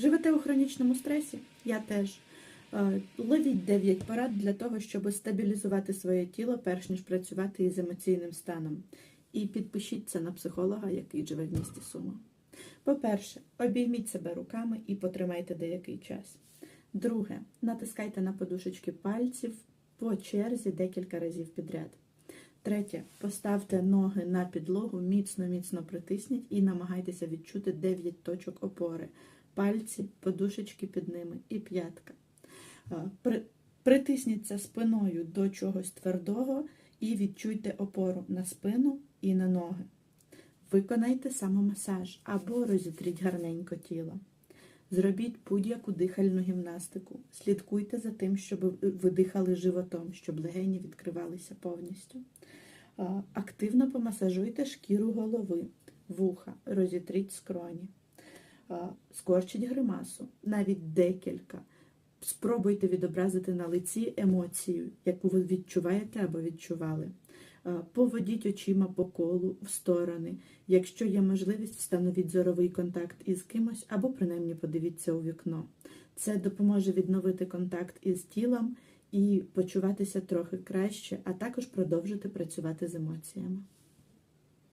Живете у хронічному стресі? Я теж. Е, Ловіть 9 порад для того, щоб стабілізувати своє тіло, перш ніж працювати із емоційним станом. І підпишіться на психолога, який живе в місті Сума. По-перше, обійміть себе руками і потримайте деякий час. Друге, натискайте на подушечки пальців по черзі декілька разів підряд. Третє, поставте ноги на підлогу, міцно-міцно притисніть і намагайтеся відчути 9 точок опори. Пальці, подушечки під ними і п'ятка. При- Притисніться спиною до чогось твердого і відчуйте опору на спину і на ноги. Виконайте самомасаж або розітріть гарненько тіло. Зробіть будь-яку дихальну гімнастику. Слідкуйте за тим, щоб ви дихали животом, щоб легені відкривалися повністю. Активно помасажуйте шкіру голови, вуха, розітріть скроні. А, Скорчіть гримасу, навіть декілька. Спробуйте відобразити на лиці емоцію, яку ви відчуваєте або відчували. Е, Поводіть очима по колу в сторони. Якщо є можливість, встановіть зоровий контакт із кимось або принаймні подивіться у вікно. Це допоможе відновити контакт із тілом і почуватися трохи краще, а також продовжити працювати з емоціями.